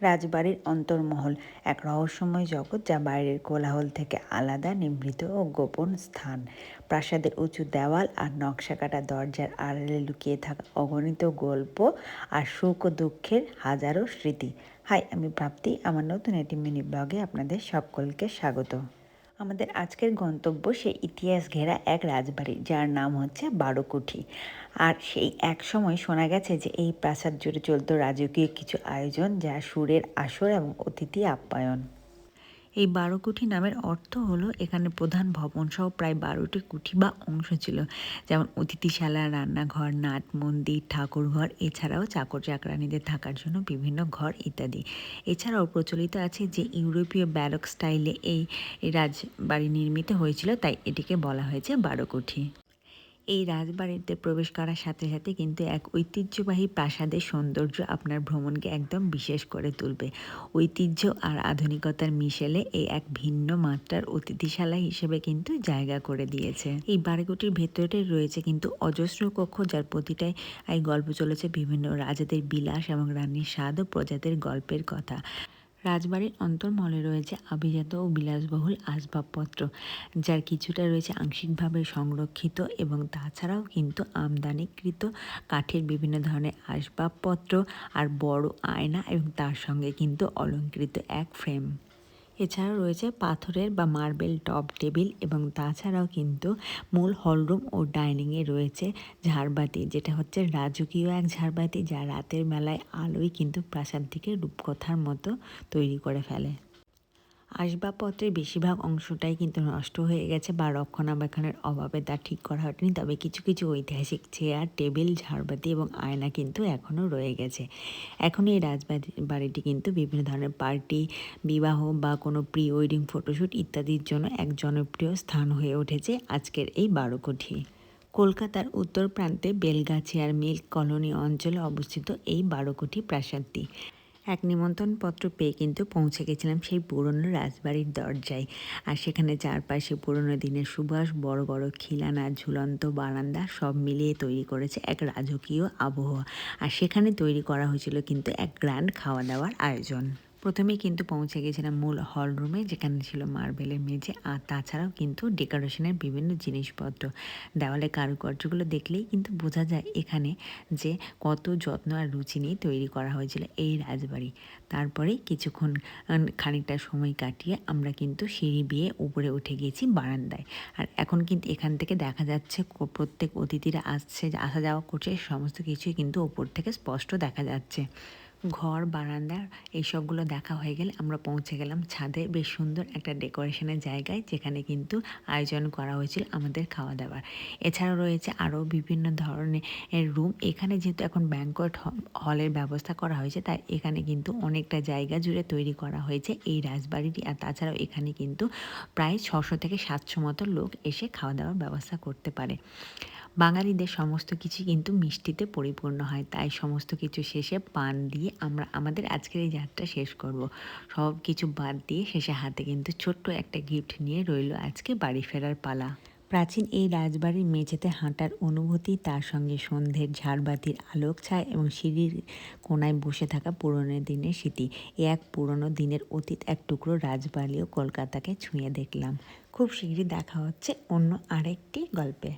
রাজবাড়ির অন্তর্মহল, এক রহস্যময় জগৎ যা বাইরের কোলাহল থেকে আলাদা, নিভৃত ও গোপন স্থান। প্রাসাদের উঁচু দেওয়াল আর নকশা কাটা দরজার আড়ালে লুকিয়ে থাকা অগণিত গল্প আর সুখ ও দুঃখের হাজারো স্মৃতি। হাই, আমি প্রাপ্তি। আমার নতুন একটি মিনি ব্লগে আপনাদের সকলকে স্বাগত। আমাদের আজকের গন্তব্য সেই ইতিহাস ঘেরা এক রাজবাড়ি, যার নাম হচ্ছে বারোকুঠি। আর সেই এক সময় শোনা গেছে যে এই প্রাসাদ জুড়ে চলত রাজকীয় কিছু আয়োজন, যা সুরের আসর এবং অতিথি আপ্যায়ন। এই বারো কুঠি নামের অর্থ হলো এখানে প্রধান ভবন সহ প্রায় বারোটি কুঠি বা অংশ ছিল। যেমন অতিথিশালা, রান্নাঘর, নাট মন্দির, ঠাকুরঘর, এছাড়াও চাকর চাকরানিদের থাকার জন্য বিভিন্ন ঘর ইত্যাদি। এছাড়াও প্রচলিত আছে যে ইউরোপীয় ব্যারক স্টাইলে এই রাজবাড়ি নির্মিত হয়েছিল, তাই এটিকে বলা হয়েছে বারো কুঠি। এই রাজবাড়িতে প্রবেশ করার সাথে সাথে কিন্তু এক ঐতিহ্যবাহী প্রাসাদের সৌন্দর্য আপনার ভ্রমণকে একদম বিশেষ করে তুলবে। ঐতিহ্য আর আধুনিকতার মিশেলে এই এক ভিন্ন মাত্রার অতিথিশালা হিসেবে কিন্তু জায়গা করে দিয়েছে। এই বাড়িগুটির ভেতরে রয়েছে কিন্তু অজস্র কক্ষ যার প্রতিটাই এই গল্প চলেছে বিভিন্ন রাজাদের বিলাস এবং রানীর স্বাদ ও প্রজাদের গল্পের কথা। রাজবাড়ির অন্তর্মলে রয়েছে আভিজাত ও বিলাসবহুল আসবাবপত্র, যার কিছুটা রয়েছে আংশিকভাবে সংরক্ষিত এবং তাছাড়াও কিন্তু আমদানিকৃত কাঠের বিভিন্ন ধরনের আসবাবপত্র আর বড় আয়না এবং তার সঙ্গে কিন্তু অলঙ্কৃত এক ফ্রেম। এছাড়াও রয়েছে পাথরের বা মার্বেল টপ টেবিল এবং তাছাড়াও কিন্তু মূল হলরুম ও ডাইনিংয়ে রয়েছে ঝাড়বাতি, যেটা হচ্ছে রাজকীয় এক ঝাড়বাতি যা রাতের মেলায় আলোই কিন্তু প্রাসাদটিকে রূপকথার মতো তৈরি করে ফেলে। আসবাবপত্রের বেশিরভাগ অংশটাই কিন্তু নষ্ট হয়ে গেছে বা রক্ষণাবেক্ষণের অভাবে তা ঠিক করা হয়নি। তবে কিছু কিছু ঐতিহাসিক চেয়ার, টেবিল, ঝাড়বাতি এবং আয়না কিন্তু এখনও রয়ে গেছে। এখন এই রাজবাড়ি বাড়িটি কিন্তু বিভিন্ন ধরনের পার্টি, বিবাহ বা কোনো প্রি ওয়েডিং ফটোশ্যুট ইত্যাদির জন্য এক জনপ্রিয় স্থান হয়ে উঠেছে আজকের এই বারোকঠি। কলকাতার উত্তর প্রান্তে বেলগাছিয়ার মিল্ক কলোনি অঞ্চলে অবস্থিত এই বারোকোটি প্রাসাদটি। এক নিমন্ত্রণপত্র পেয়ে কিন্তু পৌঁছে গেছিলাম সেই পুরনো রাজবাড়ির দরজায়। আর সেখানে চারপাশে পুরনো দিনের সুবাস, বড় বড় খিলানা, ঝুলন্ত বারান্দা সব মিলিয়ে তৈরি করেছে এক রাজকীয় আবহাওয়া। আর সেখানে তৈরি করা হয়েছিল কিন্তু এক গ্র্যান্ড খাওয়া দাওয়ার আয়োজন। প্রথমেই কিন্তু পৌঁছে গেছিলাম মূল হল রুমে যেখানে ছিল মার্বেলের মেঝে। আর তাছাড়াও কিন্তু ডেকোরেশনের বিভিন্ন জিনিসপত্র। দেওয়ালে কারুকার্যগুলো দেখলেই কিন্তু বোঝা যায় এখানে যে কত যত্ন আর রুচি নিয়ে তৈরি করা হয়েছিল এই রাজবাড়ি। তারপরে কিছুক্ষণ খানিকটা সময় কাটিয়ে আমরা কিন্তু সিঁড়ি বিয়ে উপরে উঠে গিয়েছি বারান্দায়। আর এখন কিন্তু এখান থেকে দেখা যাচ্ছে প্রত্যেক অতিথিরা আসছে আসা যাওয়া করছে, সমস্ত কিছুই কিন্তু ওপর থেকে স্পষ্ট দেখা যাচ্ছে। ঘর, বারান্দা এইসবগুলো দেখা হয়ে গেলে আমরা পৌঁছে গেলাম ছাদে। বেশ সুন্দর একটা ডেকোরেশনের জায়গায় যেখানে কিন্তু আয়োজন করা হয়েছিল আমাদের খাওয়া দাওয়ার এছাড়াও রয়েছে আরও বিভিন্ন ধরনের রুম। এখানে যেহেতু এখন ব্যাঙ্কট হলের ব্যবস্থা করা হয়েছে, তাই এখানে কিন্তু অনেকটা জায়গা জুড়ে তৈরি করা হয়েছে এই রাজবাড়িটি। আর তাছাড়াও এখানে কিন্তু প্রায় ছশো থেকে সাতশো মতো লোক এসে খাওয়া দাওয়ার ব্যবস্থা করতে পারে। বাঙালিদের সমস্ত কিছু কিন্তু মিষ্টিতে পরিপূর্ণ হয়, তাই সমস্ত কিছু শেষে পান দিয়ে আমরা, আমাদের আজকের এই যাত্রা শেষ করব। সব কিছু বাদ দিয়ে শেষে হাতে কিন্তু ছোট্ট একটা গিফট নিয়ে রইল আজকে বাড়ি ফেরার পালা। প্রাচীন এই রাজবাড়ির মেঝেতে হাঁটার অনুভূতি, তার সঙ্গে সন্ধ্যের ঝাড়বাতির আলোক ছায় এবং সিঁড়ির কোনায় বসে থাকা পুরনো দিনের স্মৃতি। এ এক পুরনো দিনের অতীত, এক টুকরো রাজবাড়িও কলকাতাকে ছুঁয়ে দেখলাম। খুব শীঘ্রই দেখা হচ্ছে অন্য আরেকটি গল্পে।